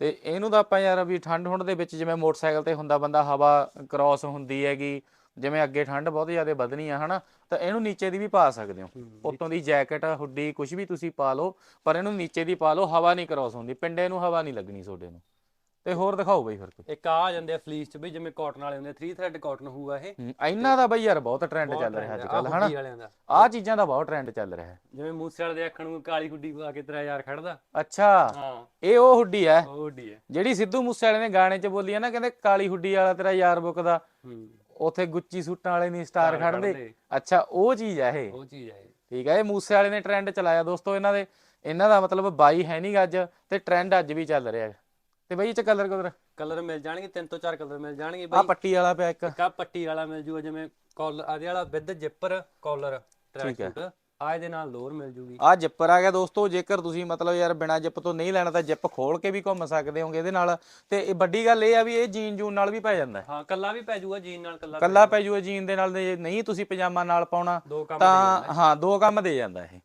ਤੇ ਇਹਨੂੰ ਤਾਂ ਆਪਾਂ ਯਾਰ ਵੀ ਠੰਡ ਹੁੰਡ ਦੇ ਵਿੱਚ ਜਿਵੇਂ ਮੋਟਰਸਾਈਕਲ ਤੇ ਹੁੰਦਾ ਬੰਦਾ ਹਵਾ ਕ੍ਰਾਸ ਹੁੰਦੀ ਹੈਗੀ ਜਿਵੇਂ ਅੱਗੇ ਠੰਡ ਬਹੁਤ ਜ਼ਿਆਦਾ ਵਧਣੀ ਆ ਹਨਾ ਤਾਂ ਇਹਨੂੰ ਨੀਚੇ ਦੀ ਵੀ ਪਾ ਸਕਦੇ ਹੋ। ਉੱਤੋਂ ਦੀ ਜੈਕਟ ਹੁੱਡੀ ਕੁਝ ਵੀ ਤੁਸੀਂ ਪਾ ਲਓ ਪਰ ਇਹਨੂੰ ਨੀਚੇ ਦੀ ਪਾ ਲਓ ਹਵਾ ਨਹੀਂ ਕ੍ਰਾਸ ਹੁੰਦੀ ਪਿੰਡੇ ਨੂੰ ਹਵਾ ਨਹੀਂ ਲੱਗਣੀ ਤੁਹਾਡੇ ਨੂੰ। ਤੇ ਹੋਰ ਦਿਖਾਓ ਬਈ ਫਿਰ ਕੋਈ ਇੱਕ ਆ ਆ ਜਾਂਦੇ ਆ ਫਲੀਸ ਚ ਬਈ ਜਿਵੇਂ ਕਾਟਨ ਵਾਲੇ ਹੁੰਦੇ 3 ਥ੍ਰੈਡ ਕਾਟਨ ਹੋਊਗਾ ਇਹ। ਹੂੰ, ਇਹਨਾਂ ਦਾ ਬਈ ਯਾਰ ਬਹੁਤ ਟ੍ਰੈਂਡ ਚੱਲ ਰਿਹਾ ਅੱਜ ਕੱਲ ਹਨਾ? ਵਾਲਿਆਂ ਦਾ। ਆਹ ਚੀਜ਼ਾਂ ਦਾ ਬਹੁਤ ਟ੍ਰੈਂਡ ਚੱਲ ਰਿਹਾ ਹੈ। ਜਿਵੇਂ ਮੂਸੇ ਵਾਲੇ ਦੇ ਅੱਖਾਂ ਨੂੰ ਕਾਲੀ ਹੁੱਡੀ ਪਾ ਕੇ ਤੇਰਾ ਯਾਰ ਖੜਦਾ। ਅੱਛਾ ਹਾਂ। ਇਹ ਉਹ ਹੁੱਡੀ ਹੈ ਉਹ ਹੁੱਡੀ ਹੈ। ਜਿਹੜੀ ਸਿੱਧੂ ਮੂਸੇਵਾਲੇ ਨੇ ਗਾਣੇ 'ਚ ਬੋਲੀ ਹੈ ਨਾ ਕਹਿੰਦੇ ਕਾਲੀ ਹੁੱਡੀ ਵਾਲਾ ਤੇਰਾ ਯਾਰ ਬੁੱਕਦਾ ਹੂੰ। ਉਥੇ ਗੁੱਚੀ ਸੂਟਾਂ ਵਾਲੇ ਨਹੀਂ ਸਟਾਰ ਸਟਾਰ ਖੜਦੇ। ਖੜਦੇ। ਅੱਛਾ ਉਹ ਚੀਜ਼ ਹੈ ਇਹ। ਉਹ ਚੀਜ਼ ਹੈ ਇਹ। ਠੀਕ ਹੈ ਇਹ ਮੂਸੇ ਵਾਲੇ ਨੇ ਟ੍ਰੈਂਡ ਚਲਾਇਆ ਦੋਸਤੋ ਇਹਨਾਂ ਦੇ। ਇਹਨਾਂ ਦਾ ਮਤਲਬ ਬਾਈ ਹੈ ਨਹੀਂ ਅੱਜ ਤੇ ਟ੍ਰੈਂਡ ਅੱਜ ਵੀ ਚੱਲ ਰਿਹਾ ਹੈ। ਤੇ ਬਈ ਇਹ ਚ ਕਲਰ ਕਲਰ ਕਲਰ ਮਿਲ ਜਾਣਗੇ ਤਿੰਨ ਤੋਂ ਚਾਰ ਕਲਰ ਮਿਲ ਜਾਣਗੇ ਆ ਬਈ। ਪੱਟੀ ਵਾਲਾ ਪਿਆ ਇੱਕ। ਕਾ ਪੱਟੀ ਵਾਲਾ ਮਿਲ ਜੂਗਾ ਜਿਵੇਂ ਕਾਲਰ ਆਦੇ ਵਾਲਾ with zipper collar tracksuit ਆ ਇਹਦੇ ਨਾਲ ਲੋਅਰ ਮਿਲ ਜੂਗੀ। ਆ ਜਿੱਪਰ ਆ ਗਿਆ ਦੋਸਤੋ ਜੇਕਰ ਤੁਸੀਂ ਮਤਲਬ ਯਾਰ ਬਿਨਾ ਜਿੱਪ ਤੋਂ ਨਹੀਂ ਲੈਣਾ ਤਾਂ ਜਿੱਪ ਖੋਲ ਕੇ ਵੀ ਘੁੰਮ ਸਕਦੇ ਹੋਗੇ ਇਹਦੇ ਨਾਲ। ਤੇ ਇਹ ਵੱਡੀ ਗੱਲ ਇਹ ਆ ਵੀ ਇਹ ਜੀਨ ਜੂਨ ਨਾਲ ਵੀ ਪੈ ਜਾਂਦਾ। ਹੈ ਹਾਂ ਕੱਲਾ ਵੀ ਪੈ ਜੂਗਾ ਜੀਨ ਨਾਲ ਕੱਲਾ ਕੱਲਾ ਪੈ ਜੂਗਾ ਜੀਨ ਦੇ ਨਾਲ ਜੇ ਨਹੀਂ ਤੁਸੀਂ ਪਜਾਮਾ ਨਾਲ ਪਾਉਣਾ ਦੋ ਕੰਮ ਤਾਂ ਹਾਂ ਦੋ ਕੰਮ ਦੇ ਜਾਂਦਾ ਇਹ।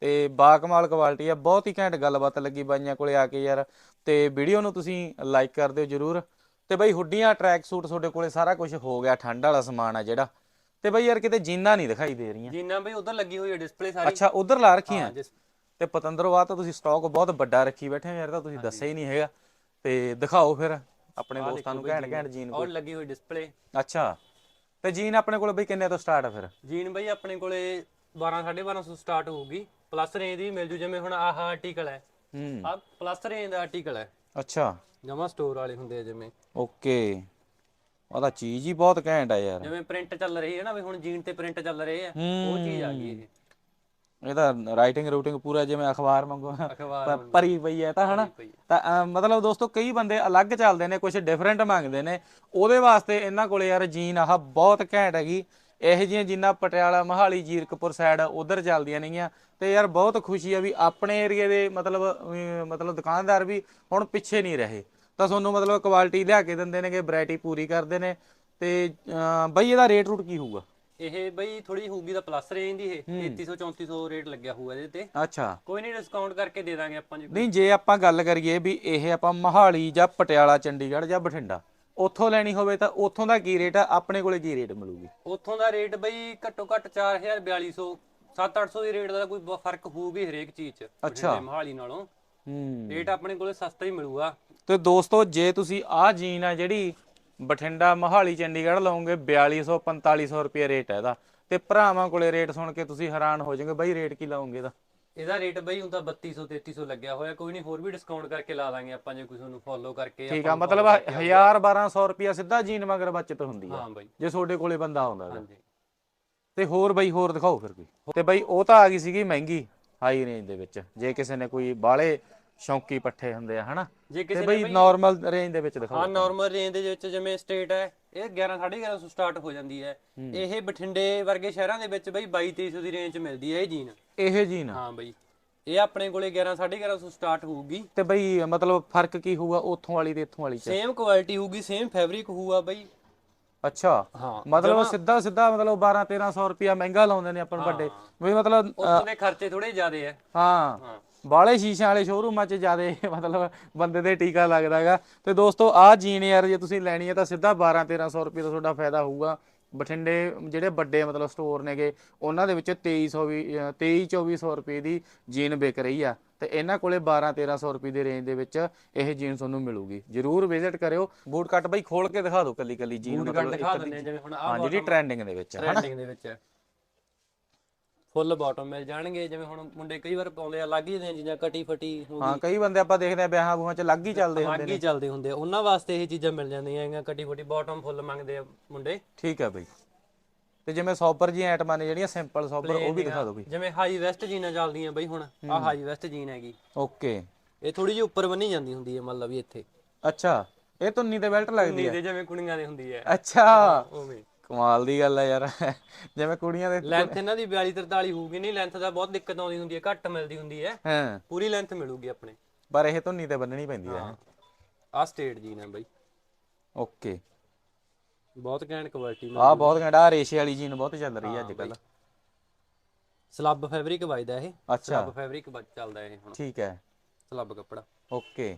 ਤੇ ਬਾਕਮਾਲ ਕੁਆਲਿਟੀ ਆ ਬਹੁਤ ਹੀ ਘੈਂਟ ਗੱਲਬਾਤ ਲੱਗੀ ਬਾਈਆਂ ਕੋਲੇ ਆ ਕੇ ਯਾਰ। ਤੇ ਵੀਡੀਓ ਨੂੰ ਤੁਸੀਂ ਲਾਈਕ ਕਰ ਦਿਓ ਜਰੂਰ। ਤੇ ਬਈ ਹੁੱਡੀਆਂ ਟਰੈਕ ਸੂਟ ਤੁਹਾਡੇ ਕੋਲੇ ਸਾਰਾ ਕੁਝ ਹੋ ਗਿਆ ਠੰਡ ਵਾਲਾ ਸਮਾਨ ਆ ਜਿਹੜਾ। ਤੇ ਬਈ ਯਾਰ ਕਿਤੇ ਜੀਨਾਂ ਨਹੀਂ ਦਿਖਾਈ ਦੇ ਰਹੀਆਂ। ਜੀਨਾਂ ਬਈ ਉਧਰ ਲੱਗੀ ਹੋਈ ਹੈ ਡਿਸਪਲੇ ਸਾਰੀ। ਅੱਛਾ ਉਧਰ ਲਾ ਰੱਖੀਆਂ? ਤੇ ਪਤੰਦਰੋਂ ਬਾਅਦ ਤਾਂ ਤੁਸੀਂ ਸਟਾਕ ਬਹੁਤ ਵੱਡਾ ਰੱਖੀ ਬੈਠੇ ਹੋ ਯਾਰ ਤਾਂ ਤੁਸੀਂ ਦੱਸਿਆ ਹੀ ਨਹੀਂ ਹੈਗਾ। ਤੇ ਦਿਖਾਓ ਫਿਰ ਆਪਣੇ ਦੋਸਤਾਂ ਨੂੰ ਘੈਂਟ ਘੈਂਟ ਜੀਨ। ਔਰ ਲੱਗੀ ਹੋਈ ਡਿਸਪਲੇ ਅੱਛਾ ਤੇ ਜੀਨ ਆਪਣੇ ਕੋਲ ਬਈ ਕਿੰਨੇ ਤੋਂ ਸਟਾਰਟ ਆ ਫਿਰ? ਜੀਨ ਬਈ ਆਪਣੇ ਕੋਲੇ 12 1250 ਸਟਾਰਟ ਹੋਊਗੀ। ਪਲੱਸ ਰੇਂਜ ਦੀ ਮਿਲ ਜੂ ਜਿਵੇਂ ਹੁਣ ਆਹ ਆਰਟੀਕਲ ਹੈ। ਹੂੰ। ਆ ਪਲੱਸ ਰੇਂਜ ਦਾ ਆਰਟੀਕਲ ਹੈ। ਅੱਛਾ। ਜਮਾ ਸਟੋਰ ਵਾਲੇ ਹੁੰਦੇ ਆ ਜਿਵੇਂ। ਓਕੇ। ਉਹਦਾ ਚੀਜ਼ ਹੀ ਬਹੁਤ ਘੈਂਟ ਆ ਯਾਰ। ਜਿਵੇਂ ਪ੍ਰਿੰਟ ਚੱਲ ਰਹੀ ਹੈ ਨਾ ਵੀ ਹੁਣ ਜੀਨ ਤੇ ਪ੍ਰਿੰਟ ਚੱਲ ਰਹੇ ਆ। ਉਹ ਚੀਜ਼ ਆ ਗਈ ਇਹ। ਇਹਦਾ ਰਾਈਟਿੰਗ ਰੂਟਿੰਗ ਪੂਰਾ ਜਿਵੇਂ ਅਖਬਾਰ ਵਾਂਗੂ ਅਖਬਾਰ ਪ- ਭਰੀ ਪਈ ਹੈ ਤਾਂ ਹਨਾ? ਪਈ। ਤਾਂ ਅਹ, ਮਤਲਬ ਦੋਸਤੋ ਕਈ ਬੰਦੇ ਅਲੱਗ ਚੱਲਦੇ ਨੇ ਕੁਝ ਡਿਫਰੈਂਟ ਮੰਗਦੇ ਨੇ। ਉਹਦੇ ਵਾਸਤੇ ਇਹਨਾਂ ਕੋਲੇ ਯਾਰ ਜੀਨ ਆਹ ਬਹੁਤ ਘੈਂਟ ਹੈਗੀ। ਇਹੋ ਜਿਹੀਆਂ ਜਿੰਨਾ ਪਟਿਆਲਾ ਮਹਾਲੀ ਜੀਰਕਪੁਰ ਸਾਈਡ ਉਧਰ ਚੱਲਦੀਆਂ ਨੇਗੀਆਂ। ਤੇ ਯਾਰ ਬਹੁਤ ਖੁਸ਼ੀ ਆ ਵੀ ਆਪਣੇ ਏਰੀਏ ਦੇ ਮਤਲਬ ਮਤਲਬ ਦੁਕਾਨਦਾਰ ਵੀ ਹੁਣ ਪਿੱਛੇ ਨਹੀਂ ਰਹੇ। ਤਾਂ ਤੁਹਾਨੂੰ ਮਤਲਬ ਕੁਆਲਿਟੀ ਲਿਆ ਕੇ ਦਿੰਦੇ ਨੇਗੇ ਵੈਰਾਈਟੀ ਪੂਰੀ ਕਰਦੇ ਨੇ। ਤੇ ਬਈ ਇਹਦਾ ਰੇਟ ਰੂਟ ਕੀ ਹੋਊਗਾ? ਇਹ ਬਈ ਥੋੜੀ ਹੋਊਗੀ ਤਾਂ ਪਲੱਸ ਰੇਂਜ ਦੀ ਇਹ। 3300 3400 ਰੇਟ ਲੱਗਿਆ ਹੋਊਗਾ ਇਹਦੇ ਤੇ। ਅੱਛਾ। ਕੋਈ ਨਹੀਂ ਡਿਸਕਾਊਂਟ ਕਰਕੇ ਦੇ ਦਾਂਗੇ ਆਪਾਂ ਜੀ। ਨਹੀਂ ਜੇ ਆਪਾਂ ਗੱਲ ਕਰੀਏ ਵੀ ਇਹ ਆਪਾਂ ਮਹਾਲੀ ਜਾਂ ਪਟਿਆਲਾ ਚੰਡੀਗੜ੍ਹ ਜਾਂ ਬਠਿੰਡਾ ਉੱਥੋਂ ਲੈਣੀ ਹੋਵੇ ਤਾਂ ਉੱਥੋਂ ਦਾ ਕੀ ਰੇਟ ਆ? ਆਪਣੇ ਕੋਲੇ ਕੀ ਰੇਟ ਮਿਲੂਗੀ? ਉੱਥੋਂ ਦਾ ਰੇਟ ਬਈ ਘੱਟੋ ਘੱਟ 4000 4200 7-800 ਦੀ ਰੇਟ ਦਾ ਕੋਈ ਬ- ਫ਼ਰਕ ਹੋਊਗੀ ਹਰੇਕ ਚੀਜ਼ 'ਚ ਬਠਿੰਡੇ ਮਹਾਲੀ ਨਾਲੋਂ। ਹੂੰ। ਰੇਟ ਆਪਣੇ ਕੋਲੇ ਸਸਤਾ ਹੀ ਮਿਲੂਗਾ। ਤੇ ਦੋਸਤੋ ਜੇ ਤੁਸੀਂ ਆਹ ਜੀਨ ਆ ਜਿਹੜੀ ਬਠਿੰਡਾ ਮਹਾਲੀ ਚੰਡੀਗੜ੍ਹ ਲਓਗੇ 4200 4500 ਰੁਪਏ ਰੇਟ ਹੈ ਇਹਦਾ। ਤੇ ਭਰਾਵਾਂ ਕੋਲੇ ਰੇਟ ਸੁਣ ਕੇ ਤੁਸੀਂ ਹੈਰਾਨ ਹੋ ਜਾਓਗੇ ਬਾਈ ਰੇਟ ਕੀ ਲਾਉਂਗੇ ਇਹਦਾ? ਇਹਦਾ ਰੇਟ ਬਈ ਤਾਂ 3200 3300 ਲੱਗਿਆ ਹੋਇਆ ਕੋਈ ਨਹੀਂ ਹੋਰ ਵੀ ਡਿਸਕਾਊਂਟ ਕਰਕੇ ਲਾ ਦਾਂਗੇ ਆਪਾਂ ਜੇ ਕੋਈ ਤੁਹਾਨੂੰ ਫੋਲੋ ਕਰਕੇ ਠੀਕ ਆ ਮਤਲਬ follow ਕਰਕੇ 1000 1200 ਰੁਪਏ ਸਿੱਧਾ ਜੀਨ ਮਗਰ ਬਚਤ ਹੁੰਦੀ ਆ। ਹਾਂ ਬਈ। ਜੇ ਤੁਹਾਡੇ ਕੋਲੇ ਬੰਦਾ ਆਉਂਦਾ। ਹਾਂਜੀ। ਤੇ ਹੋਰ ਬਈ ਹੋਰ ਦਿਖਾਓ ਫਿਰ ਕੋਈ। ਤੇ ਬਈ ਉਹ ਤਾਂ ਆ ਗਈ ਸੀਗੀ ਮਹਿੰਗੀ ਹਾਈ ਰੇਂਜ ਦੇ ਵਿੱਚ। ਜੇ ਕਿਸੇ ਨੇ ਕੋਈ ਬਾਲੇ ਸ਼ੌਂਕੀ ਪੱਠੇ ਹੁੰਦੇ ਆ ਹਨਾ? ਜੇ ਕਿਸੇ ਬਈ ਨਾਰਮਲ ਰੇਂਜ ਦੇ ਵਿੱਚ ਦਿਖਾਓ ਹਾਂ ਨਾਰਮਲ ਰੇਂਜ ਦੇ ਵਿੱਚ ਜਿਵੇਂ ਸਟੇਟ ਹੈ ਇਹ 11 1150 ਸਟਾਰਟ ਹੋ ਜਾਂਦੀ ਹੈ। ਇਹ ਬਠਿੰਡੇ ਵਰਗੇ ਸ਼ਹਿਰਾਂ ਦੇ ਵਿੱਚ ਬਈ 22 2300 ਦੀ ਰੇਂਜ ਮਿਲਦੀ ਹੈ ਇਹ ਜੀਨ। ਇਹ ਜੀਨ ਹਾਂ ਬਈ। ਇਹ ਆਪਣੇ ਕੋਲੇ 11 1150 ਸਟਾਰਟ ਹੋਊਗੀ। ਤੇ ਬਈ ਮਤਲਬ ਫ਼ਰਕ ਕੀ ਹੋਊਗਾ ਉੱਥੋਂ ਵਾਲੀ ਤੇ ਇੱਥੋਂ ਵਾਲੀ ਚ? ਸੇਮ ਕੁਆਲਿਟੀ ਹੋਊਗੀ ਸੇਮ ਫੈਬਰਿਕ ਹੋਊਗਾ ਬਈ। ਅੱਛਾ। ਹਾਂ। ਮਤਲਬ ਸਿੱਧਾ ਸਿੱਧਾ ਮਤਲਬ 12 1300 ਰੁਪਿਆ ਮਹਿੰਗਾ ਲਾਉਂਦੇ ਨੇ ਆਪਾਂ ਨੂੰ ਵੱਡੇ। ਵੀ ਮਤਲਬ ਉੱਥੋਂ ਦੇ ਖਰਚੇ ਥੋੜੇ ਜ਼ਿਆਦੇ ਹਾਂ। ਹਾਂ। ਬਾਲੇ ਸ਼ੀਸ਼ਿਆਂ ਵਾਲੇ ਸ਼ੋਰੂਮਾਂ 'ਚ ਜਿਆਦੇ ਮਤਲਬ ਬੰਦੇ ਦੇ ਟੀਕਾ ਲੱਗਦਾਗਾ ਤੇ ਦੋਸਤੋ ਆਹ ਜੀਨ ਯਾਰ ਜੇ ਤੁਸੀਂ ਲੈਣੀ ਹੈ ਤਾਂ ਸਿੱਧਾ 12 1300 ਰੁਪਏ ਦਾ ਤੁਹਾਡਾ ਫਾਇਦਾ ਹੋਊਗਾ। ਬਠਿੰਡੇ ਜਿਹੜੇ ਵੱਡੇ ਮਤਲਬ ਸਟੋਰ ਨੇਗੇ ਉਹਨਾਂ ਦੇ ਵਿੱਚ 2300 ਵੀ 23 2400 ਰੁਪਏ ਦੀ ਜੀਨ ਵਿਕ ਰਹੀ ਆ। ਤੇ ਇਹਨਾਂ ਕੋਲੇ 12 1300 ਰੁਪਏ ਦੀ ਰੇਂਜ ਦੇ ਵਿੱਚ ਇਹ ਜੀਨ ਤੁਹਾਨੂੰ ਮਿਲੂਗੀ। ਜਰੂਰ ਵਿਜ਼ਿਟ ਕਰਿਓ। ਬੂਟ ਕੱਟ ਬਈ ਖੋਲ ਕੇ ਦਿਖਾ ਦਿਓ ਕੱਲੀ ਕੱਲੀ ਜੀਨ ਬੂਟ ਕੱਟ ਦਿਖਾ ਦਿੰਦੇ ਹਾਂ, ਜਿਵੇਂ ਹੁਣ ਹਾਂ ਆਹ ਜਿਹੜੀ ਟ੍ਰੈਂਡਿੰਗ ਦੇ ਵਿੱਚ ਆ, ਹਨਾ ਟ੍ਰੈਂਡਿੰਗ ਦੇ ਵਿੱਚ ਹੈ। ਫੁੱਲ ਬਾਟਮ ਮਿਲ ਜਾਣਗੇ ਜਿਵੇਂ ਹੁਣ ਮੁੰਡੇ ਕਈ ਵਾਰ ਪਾਉਂਦੇ ਆ ਲੱਗ ਹੀ ਜਾਂਦੀਆਂ ਚੀਜ਼ਾਂ ਕਟੀ ਫਟੀ ਹੋ ਹਾਂ ਕਈ ਬੰਦੇ ਆਪਾਂ ਦੇਖਦੇ ਆ ਵਿਆਹਾਂ ਬੂਹਾਂ 'ਚ ਲੱਗ ਹੀ ਚੱਲਦੇ ਹੁੰਦੇ ਲੱਗ ਹੀ ਚੱਲਦੇ ਹੁੰਦੇ ਆ। ਉਹਨਾਂ ਵਾਸਤੇ ਇਹ ਚੀਜ਼ਾਂ ਮਿਲ ਜਾਂਦੀਆਂ ਹੈਗੀਆਂ ਕਟੀ ਫਟੀ ਬਾਟਮ ਫੁੱਲ ਮੰਗਦੇ ਆ ਮੁੰਡੇ। ਠੀਕ ਹੈ ਬਈ। ਤੇ ਜਿਵੇਂ ਸੌਪਰ ਜੀ ਆਈਟਮਾਂ ਨੇ ਜਿਹੜੀਆਂ ਸਿੰਪਲ ਸੌਪਰ ਉਹ ਵੀ ਦਿਖਾ ਦਿਓ ਬਈ। ਜਿਵੇਂ ਹਾਈ ਵੈਸਟ ਜੀਨਾਂ ਚੱਲਦੀਆਂ ਬਈ ਹੁਣ ਆਹ ਹਾਈ ਵੈਸਟ ਜੀਨ ਹੈਗੀ। ਓਕੇ। ਇਹ ਥੋੜੀ ਜਿਹੀ ਉੱਪਰ ਬੰਨੀ ਜਾਂਦੀ ਹੁੰਦੀ ਹੈ ਮਤਲਬ ਵੀ ਇੱਥੇ। ਅੱਛਾ ਇਹ ਧੁੰਨੀ ਤੇ ਬੈਲਟ ਲੱਗਦੀ ਹੈ? ਜਿਵੇਂ ਕੁੜੀਆਂ ਦੇ ਹੁੰਦੀ ਹੈ। ਅੱਛਾ। ਉਵੇਂ। ਕਮਾਲ ਦੀ ਗੱਲ ਹੈ ਯਾਰ। ਜਿਵੇਂ ਕੁੜੀਆਂ ਦੇ ਲੈਂਥ ਇਹਨਾਂ ਦੀ 42 43 ਹੋਊਗੀ ਨਹੀਂ ਲੈਂਥ ਦਾ ਬਹੁਤ ਦਿੱਕਤ ਆਉਂਦੀ ਹੁੰਦੀ ਹੈ ਘੱਟ ਮਿਲਦੀ ਹੁੰਦੀ ਹੈ। ਹਾਂ। ਪੂਰੀ ਲੈਂਥ ਮਿਲੂਗੀ ਆਪਣੇ। ਪਰ ਇਹ ਧੁੰਨੀ ਤੇ ਬੰਨਣੀ ਪੈਂਦੀ ਹੈ। ਆਹ ਸਟੇਟ ਜੀਨ ਹੈ ਬਈ। ਓਕੇ। ਬਹੁਤ ਘੈਂਟ ਕੁਆਲਿਟੀ ਆਹ ਬਹੁਤ ਘੰਟਾ ਆਹ ਰੇਸ਼ੇ ਵਾਲੀ ਜੀਨ ਬਹੁਤ ਚੱਲ ਰਹੀ ਹੈ ਅੱਜ ਕੱਲ ਸਲੱਬ ਫੈਬਰਿਕ ਵੱਜਦਾ ਇਹ। ਅੱਛਾ। ਸਲੱਬ ਫੈਬਰਿਕ ਵੱਜ ਚੱਲਦਾ ਇਹ ਹੁਣ। ਠੀਕ ਹੈ। ਸਲੱਬ ਕੱਪੜਾ। ਓਕੇ।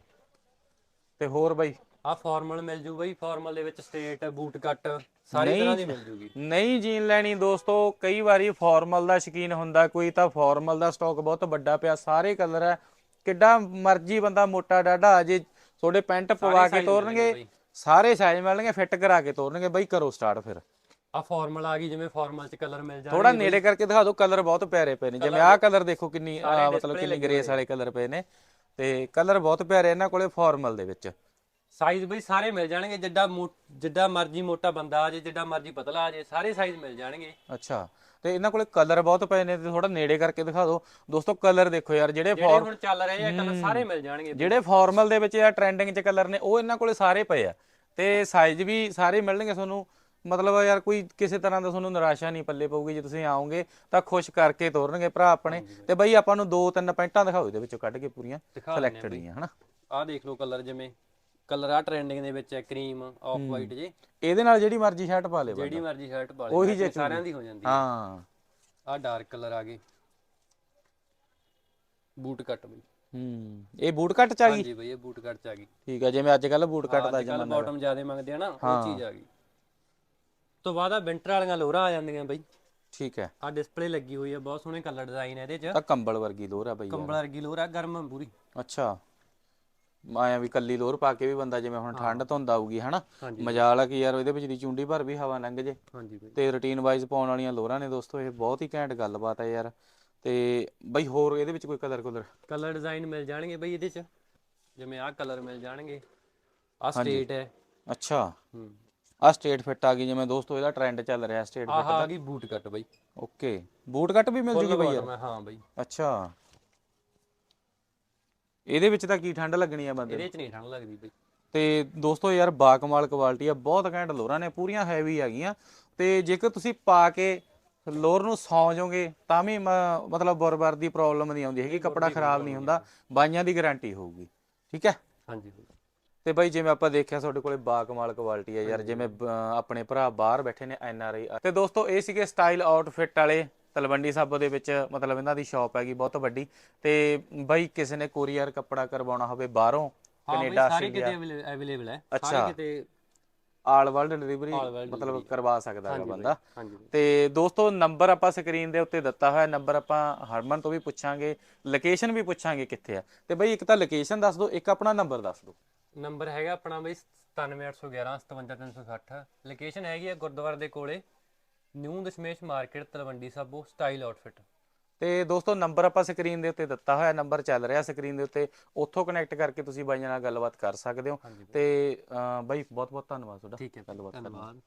ਤੇ ਹੋਰ ਬਈ? ਆਹ ਫਾਰਮਲ ਮਿਲ ਜੂ ਬਈ। ਫਾਰਮਲ ਦੇ ਵਿੱਚ ਸਟੇਟ ਬੂਟ ਕੱਟ ਸਾਰੀ ਤਰ੍ਹਾਂ ਦੀ ਮਿਲ ਜੂਗੀ। ਨਹੀਂ ਜੀਨ ਲੈਣੀ ਦੋਸਤੋ ਕਈ ਵਾਰੀ ਫਾਰਮਲ ਦਾ ਸ਼ਕੀਨ ਹੁੰਦਾ ਕੋਈ ਤਾਂ ਫਾਰਮਲ ਦਾ ਸਟਾਕ ਬਹੁਤ ਵੱਡਾ ਪਿਆ ਸਾਰੇ ਕਲਰ ਹੈ। ਕਿੱਡਾ ਮਰਜ਼ੀ ਬੰਦਾ ਮੋਟਾ ਡਾਢਾ ਆ ਜੇ ਤੁਹਾਡੇ ਪੈਂਟ ਪਵਾ ਕੇ ਤੋਰਨਗੇ ਸਾਰੇ ਸਾਈਜ਼ ਮਿਲਣਗੇ ਫਿੱਟ ਕਰਾ ਕੇ ਤੋਰਨਗੇ ਬਈ ਕਰੋ ਸਟਾਰਟ ਫਿਰ। ਆਹ ਫਾਰਮਲ ਆ ਗਈ ਜਿਵੇਂ ਫਾਰਮਲ ਚ ਕਲਰ ਮਿਲ ਜਾਣਗੇ ਥੋੜਾ ਨੇੜੇ ਕਰਕੇ ਦਿਖਾ ਦਿਓ ਕਲਰ ਬਹੁਤ ਪਿਆਰੇ ਪਏ ਨੇ। ਜਿਵੇਂ ਆਹ ਕਲਰ ਦੇਖੋ ਕਿੰਨੀ ਮਤਲਬ ਕਿੰਨੀ ਗ੍ਰੇਸ ਵਾਲੇ ਕਲਰ ਪਏ ਨੇ। ਤੇ ਕਲਰ ਬਹੁਤ ਪਿਆਰੇ ਇਹਨਾਂ ਕੋਲੇ ਫਾਰਮਲ ਦੇ ਵਿੱਚ। ਸਾਈਜ਼ ਬਈ ਸਾਰੇ ਮਿਲ ਜਾਣਗੇ ਜਿੱਡਾ ਮੋ- ਜਿੱਡਾ ਮਰਜ਼ੀ ਮੋਟਾ ਬੰਦਾ ਆ ਜੇ ਜਿੱਡਾ ਮਰਜ਼ੀ ਪਤਲਾ ਆ ਜੇ ਸਾਰੇ ਸਾਈਜ਼ ਮਿਲ ਜਾਣਗੇ। ਅੱਛਾ ਤੇ ਇਹਨਾਂ ਕੋਲੇ ਕਲਰ ਬਹੁਤ ਪਏ ਨੇ ਤੇ ਥੋੜਾ ਨੇੜੇ ਕਰਕੇ ਦਿਖਾ ਦਿਓ। ਦੋਸਤੋ ਕਲਰ ਦੇਖੋ ਯਾਰ ਜਿਹੜੇ ਜਿਹੜੇ ਹੁਣ ਚੱਲ ਰਹੇ ਆ ਕਲਰ ਸਾਰੇ ਮਿਲ ਜਾਣਗੇ। ਜਿਹੜੇ ਫਾਰਮਲ ਦੇ ਵਿੱਚ ਜਾਂ ਟ੍ਰੈਂਡਿੰਗ 'ਚ ਕਲਰ ਨੇ ਉਹ ਇਹਨਾਂ ਕੋਲੇ ਸਾਰੇ ਪਏ ਆ। ਤੇ ਸਾਈਜ਼ ਵੀ ਸਾਰੇ ਮਿਲਣਗੇ ਤੁਹਾਨੂੰ। ਮਤਲਬ ਯਾਰ ਕੋਈ ਕਿਸੇ ਤਰ੍ਹਾਂ ਦਾ ਤੁਹਾਨੂੰ ਨਿਰਾਸ਼ਾ ਨਹੀਂ ਪੱਲੇ ਪਊਗੀ ਜੇ ਤੁਸੀਂ ਆਓਗੇ ਤਾਂ ਖੁਸ਼ ਕਰਕੇ ਤੋਰਨਗੇ ਭਰਾ ਆਪਣੇ। ਤੇ ਬਈ ਆਪਾਂ ਨੂੰ ਦੋ ਤਿੰਨ ਪੈਂਟਾਂ ਦਿਖਾਓ ਇਹਦੇ ਵਿੱਚੋਂ ਕੱਢ ਕੇ ਪੂਰੀਆਂ ਦਿਖਾ ਸਿਲੈਕਟਡ ਦੀਆਂ ਹਨਾ? ਆਹ ਦੇਖ ਲਓ ਕਲਰ ਜਿਵੇਂ। ਕਲਰ ਆ ਟ੍ਰੈਂਡਿੰਗ ਦੇ ਵਿੱਚ ਹੈ ਕਰੀਮ ਆਫ ਵਾਈਟ ਜੇ। ਇਹਦੇ ਨਾਲ ਜਿਹੜੀ ਮਰਜ਼ੀ ਸ਼ਰਟ ਪਾ ਲੇ ਜਿਹੜੀ ਮਰਜ਼ੀ ਸ਼ਰਟ ਪਾ ਉਹੀ ਲੈ ਸਾਰਿਆਂ ਦੀ ਹੋ ਜਾਂਦੀ ਹੈ। ਹਾਂ। ਆਹ ਡਾਰਕ ਕਲਰ ਆ ਗਏ। ਬੂਟ ਕੱਟ ਬਈ। ਹੂੰ। ਇਹ ਬੂਟ ਕੱਟ ਚ ਆ ਗਈ? ਹਾਂਜੀ ਬਈ ਇਹ ਬੂਟ ਕੱਟ ਚ ਆ ਗਈ। ਠੀਕ ਆ ਜਿਵੇਂ ਅੱਜ ਕੱਲ ਬੂਟ ਕੱਟ ਦਾ ਅੱਜ ਕੱਲ ਜਮਾਨਾ ਬਾਟਮ ਜ਼ਿਆਦਾ ਮੰਗਦੇ ਆ ਨਾ ਉਹ ਚੀਜ਼ ਆ ਗਈ। ਤੋਂ ਬਾਅਦ ਆ ਵਿੰਟਰ ਵਾਲੀਆਂ ਲੋਰਾਂ ਆ ਜਾਂਦੀਆਂ ਬਈ। ਠੀਕ ਹੈ। ਆ ਡਿਸਪਲੇ ਲੱਗੀ ਹੋਈ ਆ ਬਹੁਤ ਸੋਹਣੇ ਕਲਰ ਡਿਜ਼ਾਈਨ ਇਹਦੇ ਚ। ਤਾਂ ਕੰਬਲ ਵਰਗੀ ਲੋਰ ਆ ਬਈ ਯਾਰ। ਕੰਬਲ ਵਰਗੀ ਲੋਰ ਆ ਗਰਮ ਆ ਪੂਰੀ। ਅੱਛਾ। ਆਇਆ ਵੀ ਕੱਲੀ ਲੋਰ ਪਾ ਕੇ ਵੀ ਬੰਦਾ ਜਿਵੇਂ ਹੁਣ ਠੰਡ ਧੁੰਦ ਆਊਗੀ ਹਨਾ। ਮਜਾਲ ਆ ਕਿ ਯਾਰ ਇਹਦੇ ਵਿੱਚ ਦੀ ਚੁੰਡੀ ਭਰ ਵੀ ਹਵਾ ਲੰਘ ਜੇ। ਹਾਂਜੀ ਬਈ। ਤੇ ਰੁਟੀਨ ਵਾਈਜ਼ ਪਾਉਣ ਵਾਲੀਆਂ ਲੋਰਾਂ ਨੇ ਦੋਸਤੋ ਇਹ ਬਹੁਤ ਹੀ ਘੈਂਟ ਗੱਲਬਾਤ ਹੈ ਯਾਰ। ਤੇ ਬਈ ਹੋਰ ਇਹਦੇ ਵਿੱਚ ਕੋਈ ਕਲਰ ਕੁਲਰ? ਕਲਰ ਡਿਜ਼ਾਈਨ ਮਿਲ ਜਾਣਗੇ ਬਈ ਇਹਦੇ ਚ। ਜਿਵੇਂ ਆਹ ਕਲਰ ਮਿਲ ਜਾਣਗੇ। ਆਹ ਸਟੇਟ ਹੈ। ਅੱਛਾ। ਹੂੰ। ਆ ਸਟੇਟ ਫਿੱਟ ਆ ਗਈ ਜਿਵੇਂ ਦੋਸਤੋ ਇਹਦਾ ਟ੍ਰੈਂਡ ਚੱਲ ਰਿਹਾ ਸਟੇਟ ਆਹ ਫਿੱਟ ਆ ਦਾ। ਗਈ ਬੂਟ ਕੱਟ ਬਈ। ਓਕੇ ਬੂਟ ਕੱਟ ਵੀ ਮਿਲ ਜੂਗੀ ਬਾਈ ਯਾਰ? ਹਾਂ ਬਈ। ਅੱਛਾ। ਇਹਦੇ ਵਿੱਚ ਤਾਂ ਕੀ ਠੰਡ ਲੱਗਣੀ ਆ ਬੰਦੇ ਨੂੰ? ਇਹਦੇ ਚ ਨਹੀਂ ਠੰਡ ਲੱਗਦੀ ਬਈ। ਤੇ ਦੋਸਤੋ ਯਾਰ ਬਾਕਮਾਲ ਕੁਆਲਿਟੀ ਆ ਬਹੁਤ ਘੈਂਟ ਲੋਰਾਂ ਨੇ ਪੂਰੀਆਂ ਹੈਵੀ ਹੈਗੀਆਂ। ਤੇ ਜੇਕਰ ਤੁਸੀਂ ਪਾ ਕੇ ਲੋਰ ਨੂੰ ਸੌਂ ਜਾਓਗੇ ਤਾਂ ਵੀ ਮ- ਮਤਲਬ ਬਰਬਰ ਦੀ ਪ੍ਰੋਬਲਮ ਨਹੀਂ ਆਉਂਦੀ ਹੈਗੀ ਕੱਪੜਾ ਖਰਾਬ ਨਹੀਂ ਹੁੰਦਾ ਬਾਈਆਂ ਦੀ ਗਾਰੰਟੀ ਹੋਊਗੀ ਠੀਕ ਹੈ? ਹਾਂਜੀ ਬਈ ਤੇ ਬਾਈ ਜਿਵੇਂ ਆਪਾਂ ਦੇਖਿਆ ਤੁਹਾਡੇ ਕੋਲੇ ਬਾਕਮਾਲ ਕੁਆਲਿਟੀ ਹੈ ਯਾਰ ਜਿਵੇਂ ਬ- ਆਪਣੇ ਭਰਾ ਬਾਹਰ ਬੈਠੇ ਨੇ ਐਨ ਆਰ ਆਈ ਤੇ ਦੋਸਤੋ ਇਹ ਸੀਗੇ ਸਟਾਈਲ ਆਊਟਫਿਟ ਵਾਲੇ ਤਲਵੰਡੀ ਸਾਬੋ ਦੇ ਵਿੱਚ ਮਤਲਬ ਇਹਨਾਂ ਦੀ ਸ਼ਾਪ ਹੈਗੀ ਬਹੁਤ ਵੱਡੀ। ਤੇ ਬਾਈ ਕਿਸੇ ਨੇ ਕੋਰੀਅਰ ਕੱਪੜਾ ਕਰਵਾਉਣਾ ਹੋਵੇ ਬਾਹਰੋਂ ਕੈਨੇਡਾ ਸਾਰੇ ਕਿਤੇ ਅਵੇਲੇਬਲ ਹੈ। ਅੱਛਾ। ਸਾਰੇ ਕਿਤੇ ਆਲ ਵਰਲਡ ਡਿਲੀਵਰੀ ਮਤਲਬ। ਕਰਵਾ ਸਕਦਾ ਹੈ ਬੰਦਾ। ਤੇ ਦੋਸਤੋ ਨੰਬਰ ਆਪਾਂ ਸਕਰੀਨ ਦੇ ਉੱਤੇ ਦਿੱਤਾ ਹੋਇਆ ਨੰਬਰ ਆਪਾਂ ਹਰਮਨ ਤੋਂ ਵੀ ਪੁੱਛਾਂਗੇ ਲੋਕੇਸ਼ਨ ਵੀ ਪੁੱਛਾਂਗੇ ਕਿੱਥੇ ਆ। ਤੇ ਬਈ ਇੱਕ ਤਾਂ ਲੋਕੇਸ਼ਨ ਦੱਸ ਦਿਓ ਇੱਕ ਆਪਣਾ ਨੰਬਰ ਦੱਸ ਦਿਓ। ਨੰਬਰ ਹੈਗਾ ਆਪਣਾ ਬਈ 97811 57360 ਲੋਕੇਸ਼ਨ ਹੈਗੀ ਆ ਗੁਰਦੁਆਰੇ ਦੇ ਕੋਲੇ new Dashmesh market Talwandi Sabo style outfit ਤੇ ਦੋਸਤੋ ਨੰਬਰ ਆਪਾਂ ਸਕਰੀਨ ਦੇ ਉੱਤੇ ਦਿੱਤਾ ਹੋਇਆ ਨੰਬਰ ਚੱਲ ਰਿਹਾ ਸਕਰੀਨ ਦੇ ਉੱਤੇ। ਉੱਥੋਂ ਕਨੈਕਟ ਕਰਕੇ ਤੁਸੀਂ ਬਾਈਆਂ ਨਾਲ ਗੱਲਬਾਤ ਕਰ ਸਕਦੇ ਹੋ। ਤੇ ਬਾਈ ਬਹੁਤ ਬਹੁਤ ਧੰਨਵਾਦ ਤੁਹਾਡਾ। ਠੀਕ ਹੈ ਗੱਲਬਾਤ ਕਰਨ ਲਈ। ਧੰਨਵਾਦ।